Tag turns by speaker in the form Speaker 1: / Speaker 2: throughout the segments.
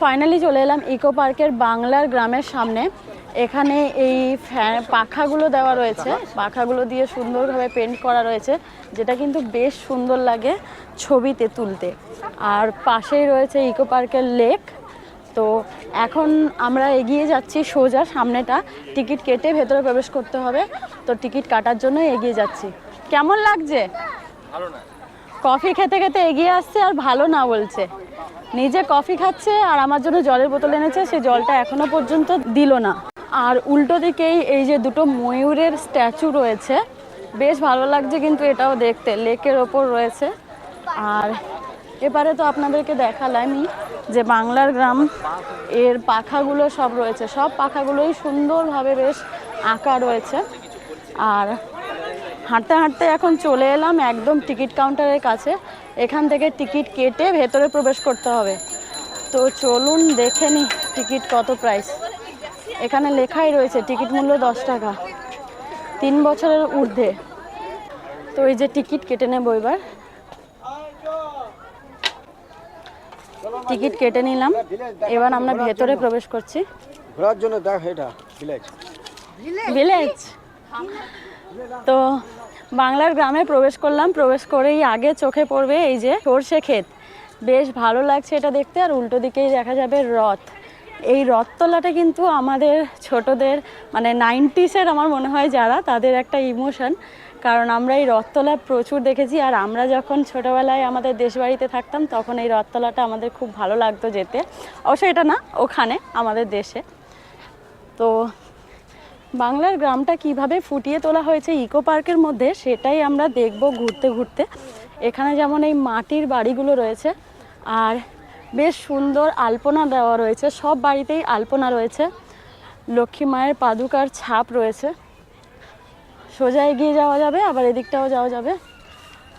Speaker 1: Finally চলে এলাম eco পার্কের বাংলার গ্রামের সামনে। এখানে এই ফ্যান পাখাগুলো দেওয়া রয়েছে। পাখাগুলো দিয়ে সুন্দরভাবে পেন্ট করা রয়েছে যেটা কিন্তু বেশ সুন্দর লাগে ছবিতে তুলতে। আর পাশেই রয়েছে ইকো পার্কের লেক তো এখন আমরা এগিয়ে যাচ্ছি সোজা সামনেটা। টিকিট কেটে ভেতরে প্রবেশ করতে হবে। তো টিকিট কাটার জন্য এগিয়ে যাচ্ছি। কেমন লাগছে? কফি খেতে খেতে এগিয়ে আসছে আর ভালো না বলছে। নিজে কফি খাচ্ছে আর আমার জন্য জলের বোতল এনেছে, সে জলটা এখনও পর্যন্ত দিল না। আর উল্টো দিকেই এই যে দুটো ময়ূরের স্ট্যাচু রয়েছে, বেশ ভালো লাগছে কিন্তু এটাও দেখতে, লেকের ওপর রয়েছে। আর এবারে তো আপনাদেরকে দেখালামই যে বাংলার গ্রাম, এর পাখাগুলো সব রয়েছে, সব পাখাগুলোই সুন্দরভাবে বেশ আঁকা রয়েছে। আর হাঁটতে হাঁটতে এখন চলে এলাম একদম টিকিট কাউন্টারের কাছে এখান থেকে টিকিট কেটে ভেতরে প্রবেশ করতে হবে। তো চলুন দেখে নি টিকিট কত প্রাইস এখানে লেখাই রয়েছে টিকিট মূল্য দশ টাকা। তিন বছরের ঊর্ধ্বে। তো এই যে টিকিট কেটে নেব এবার। টিকিট কেটে নিলাম। এবার আমরা ভেতরে প্রবেশ করছি।
Speaker 2: ঘোরার জন্য দেখ এটা ভিলেজ
Speaker 1: ভিলেজ তো বাংলার গ্রামে প্রবেশ করলাম। প্রবেশ করেই আগে চোখে পড়বে এই যে সর্ষে ক্ষেত। বেশ ভালো লাগছে এটা দেখতে আর উল্টো দিকেই দেখা যাবে রথ। এই রথতলাটা কিন্তু আমাদের ছোটদের মানে নাইনটিসের আমার মনে হয় যারা, তাদের একটা ইমোশন কারণ আমরা এই রথতলা প্রচুর দেখেছি আর আমরা যখন ছোটোবেলায় আমাদের দেশবাড়িতে থাকতাম, তখন এই রথতলাটা আমাদের খুব ভালো লাগতো যেতে। অবশ্য এটা না, ওখানে, আমাদের দেশে। তো বাংলার গ্রামটা কীভাবে ফুটিয়ে তোলা হয়েছে ইকো পার্কের মধ্যে, সেটাই আমরা দেখব ঘুরতে ঘুরতে। এখানে যেমন এই মাটির বাড়িগুলো রয়েছে, আর বেশ সুন্দর আলপনা দেওয়া রয়েছে, সব বাড়িতেই আলপনা রয়েছে। লক্ষ্মী মায়ের পাদুকার ছাপ রয়েছে। সোজা এগিয়ে যাওয়া যাবে, আবার এদিকটাও যাওয়া যাবে।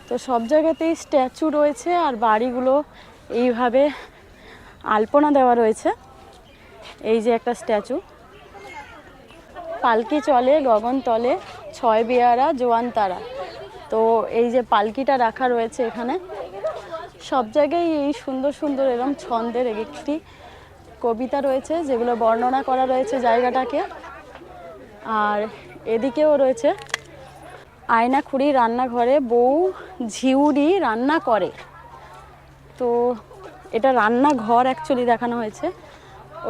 Speaker 1: তো সব জায়গাতেই স্ট্যাচু রয়েছে, আর বাড়িগুলো এইভাবে আলপনা দেওয়া রয়েছে। এই যে একটা স্ট্যাচু। পালকি চলে, গগন তলে, ছয় বেয়ারা, জোয়ান তারা। তো এই যে পালকিটা রাখা রয়েছে এখানে, সব জায়গায় এই সুন্দর সুন্দর এরকম ছন্দের একটি কবিতা রয়েছে, যেগুলো বর্ণনা করা রয়েছে জায়গাটাকে। আর এদিকেও রয়েছে আয়নাখুড়ি রান্নাঘরে, বউ ঝিউরি রান্না করে। তো এটা রান্নাঘর অ্যাকচুয়ালি দেখানো হয়েছে।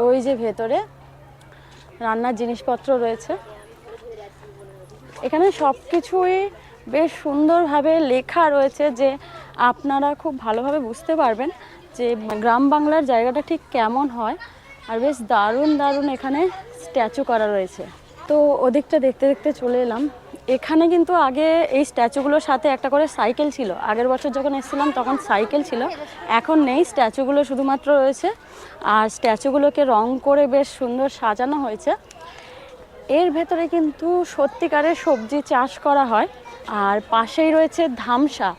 Speaker 1: ওই যে ভেতরে রান্নার জিনিসপত্র রয়েছে। এখানে সব কিছুই বেশ সুন্দরভাবে লেখা রয়েছে যে আপনারা খুব ভালোভাবে বুঝতে পারবেন যে গ্রাম বাংলার জায়গাটা ঠিক কেমন হয় আর বেশ দারুণ দারুণ এখানে স্ট্যাচু করা রয়েছে। তো ওদিকটা দেখতে দেখতে চলে এলাম। এখানে কিন্তু আগে এই স্ট্যাচুগুলোর সাথে একটা করে সাইকেল ছিল। আগের বছর যখন এসেছিলাম তখন সাইকেল ছিল। এখন নেই, স্ট্যাচুগুলো শুধুমাত্র রয়েছে। আর স্ট্যাচুগুলোকে রং করে বেশ সুন্দর সাজানো হয়েছে। এর ভেতরে কিন্তু সত্যিকারের সবজি চাষ করা হয়। আর পাশেই রয়েছে ধামসা।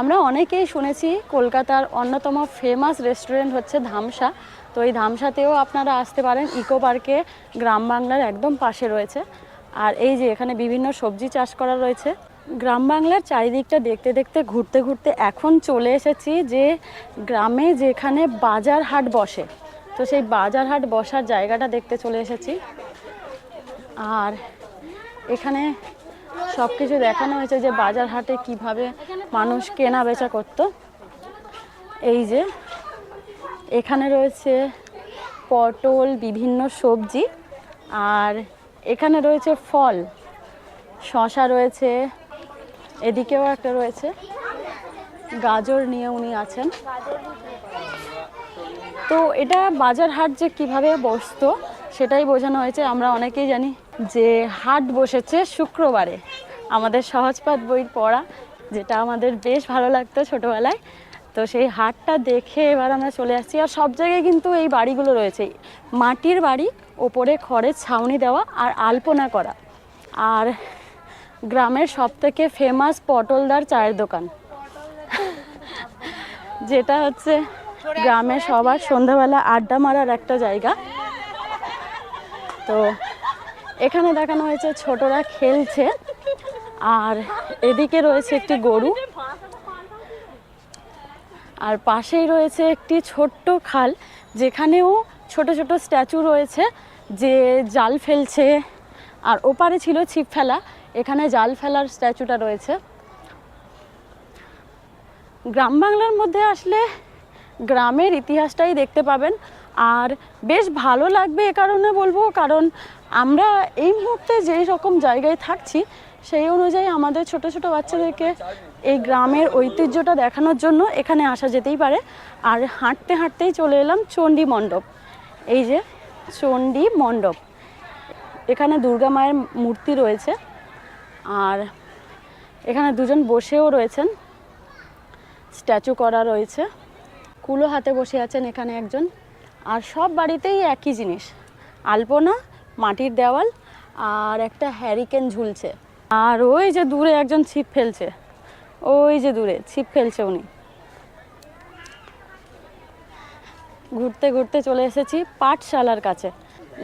Speaker 1: আমরা অনেকেই শুনেছি কলকাতার অন্যতম ফেমাস রেস্টুরেন্ট হচ্ছে ধামসা। তো এই ধামসাতেও আপনারা আসতে পারেন। ইকো পার্কে গ্রাম বাংলার একদম পাশে রয়েছে। আর এই যে এখানে বিভিন্ন সবজি চাষ করা রয়েছে। গ্রাম বাংলার চারিদিকটা দেখতে দেখতে, ঘুরতে ঘুরতে এখন চলে এসেছি যে গ্রামে যেখানে বাজার হাট বসে। তো সেই বাজার হাট বসার জায়গাটা দেখতে চলে এসেছি। আর এখানে সব কিছু দেখানো হয়েছে যে বাজার হাটে কীভাবে মানুষ কেনা বেচা করতো। এই যে এখানে রয়েছে পটল, বিভিন্ন সবজি, আর এখানে রয়েছে ফল, শশা রয়েছে, এদিকেও একটা রয়েছে। গাজর নিয়ে উনি আছেন। তো এটা বাজার হাট যে কীভাবে বসতো, সেটাই বোঝানো হয়েছে। আমরা অনেকেই জানি যে হাট বসেছে শুক্রবারে। আমাদের সহজপাঠ বই পড়া, যেটা আমাদের বেশ ভালো লাগতো ছোটোবেলায়। তো সেই হাটটা দেখে এবার আমরা চলে আসছি। আর সব জায়গায় কিন্তু এই বাড়িগুলো রয়েছে। মাটির বাড়ি, ওপরে খড়ের ছাউনি দেওয়া আর আলপনা করা। আর গ্রামের সব থেকে ফেমাস পটলদার চায়ের দোকান। যেটা হচ্ছে গ্রামে সবার সন্ধ্যাবেলা আড্ডা মারার একটা জায়গা। তো এখানে দেখানো হয়েছে ছোটরা খেলছে। আর এদিকে রয়েছে একটি গরু। আর পাশেই রয়েছে একটি ছোট্ট খাল, যেখানেও ছোট ছোট স্ট্যাচু রয়েছে যে জাল ফেলছে। আর ওপারে ছিল ছিপ ফেলা, এখানে জাল ফেলার স্ট্যাচুটা রয়েছে। গ্রাম বাংলার মধ্যে আসলে গ্রামের ইতিহাসটাই দেখতে পাবেন। আর বেশ ভালো লাগবে এ কারণে বলব, কারণ আমরা এই মুহূর্তে যেই রকম জায়গায় থাকছি সেই অনুযায়ী আমাদের ছোট ছোট বাচ্চাদেরকে এই গ্রামের ঐতিহ্যটা দেখানোর জন্য এখানে আসা যেতেই পারে। আর হাঁটতে হাঁটতেই চলে এলাম চণ্ডী মণ্ডপ। এই যে চণ্ডী মণ্ডপ। এখানে দুর্গা মায়ের মূর্তি রয়েছে। আর এখানে দুজন বসেও রয়েছেন। স্ট্যাচু করা রয়েছে। কুলো হাতে বসে আছেন এখানে একজন। আর সব বাড়িতেই একই জিনিস। আলপনা, মাটির দেওয়াল আর একটা হ্যারিকেন ঝুলছে। আর ওই যে দূরে একজন ছিপ ফেলছে। ওই যে দূরে ছিপ ফেলছে উনি। ঘুরতে ঘুরতে চলে এসেছি পাঠশালার কাছে।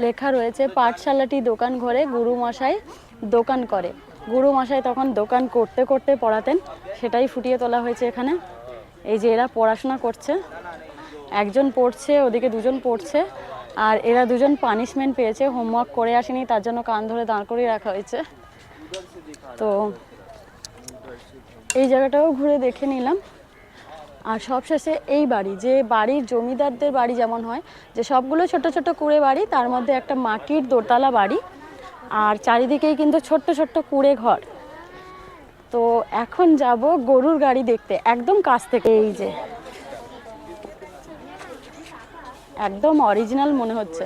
Speaker 1: লেখা রয়েছে, পাঠশালাটি দোকান ঘরে গুরু মশাই দোকান করে। গুরু মশাই তখন দোকান করতে করতে পড়াতেন, সেটাই ফুটিয়ে তোলা হয়েছে এখানে। এই যে এরা পড়াশোনা করছে, একজন পড়ছে, ওদিকে দুজন পড়ছে, আর এরা দুজন পানিশমেন্ট পেয়েছে হোমওয়ার্ক করে আসেনি, তার জন্য কান ধরে দাঁড় করিয়ে রাখা হয়েছে। তো এই জায়গাটাও ঘুরে দেখে নিলাম। আর সবশেষে এই বাড়ি, যে বাড়ির জমিদারদের বাড়ি যেমন হয়, যে সবগুলো ছোট ছোট কুড়ে বাড়ি, তার মধ্যে একটা মাটির দোতলা বাড়ি আর চারিদিকেই কিন্তু ছোট্ট ছোট্ট কুড়ে ঘর। তো এখন যাব গরুর গাড়ি দেখতে, একদম কাছ থেকে। এই যে, একদম অরিজিনাল মনে হচ্ছে।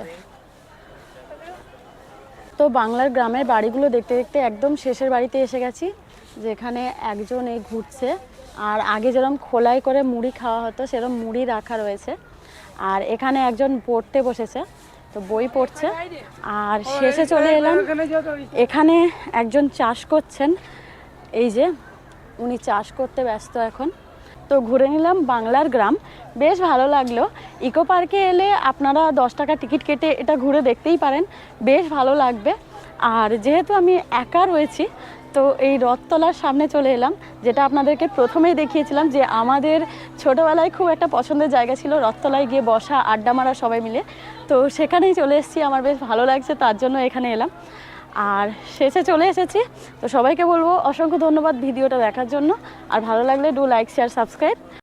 Speaker 1: তো বাংলার গ্রামের বাড়িগুলো দেখতে দেখতে একদম শেষের বাড়িতে এসে গেছি যেখানে একজন এই ঘুরছে। আর আগে যেরকম খোলাই করে মুড়ি খাওয়া হতো সেরকম মুড়ি রাখা রয়েছে। আর এখানে একজন পড়তে বসেছে তো বই পড়ছে। আর শেষে চলে এলাম। এখানে একজন চাষ করছেন এই যে উনি চাষ করতে ব্যস্ত এখন। তো ঘুরে নিলাম বাংলার গ্রাম। বেশ ভালো লাগল। ইকো পার্কে এলে আপনারা দশ টাকা টিকিট কেটে এটা ঘুরে দেখতেই পারেন। বেশ ভালো লাগবে। আর যেহেতু আমি একা রয়েছি, তো এই রথতলার সামনে চলে এলাম, যেটা আপনাদেরকে প্রথমেই দেখিয়েছিলাম যে আমাদের ছোটোবেলায় খুব একটা পছন্দের জায়গা ছিল রথতলায় গিয়ে বসা, আড্ডা মারা সবাই মিলে। তো সেখানেই চলে এসেছি। আমার বেশ ভালো লাগছে, তার জন্য এখানে এলাম। আর শেষে চলে এসেছি। তো সবাইকে বলব অসংখ্য ধন্যবাদ ভিডিওটা দেখার জন্য। আর ভালো লাগলে ডু লাইক শেয়ার সাবস্ক্রাইব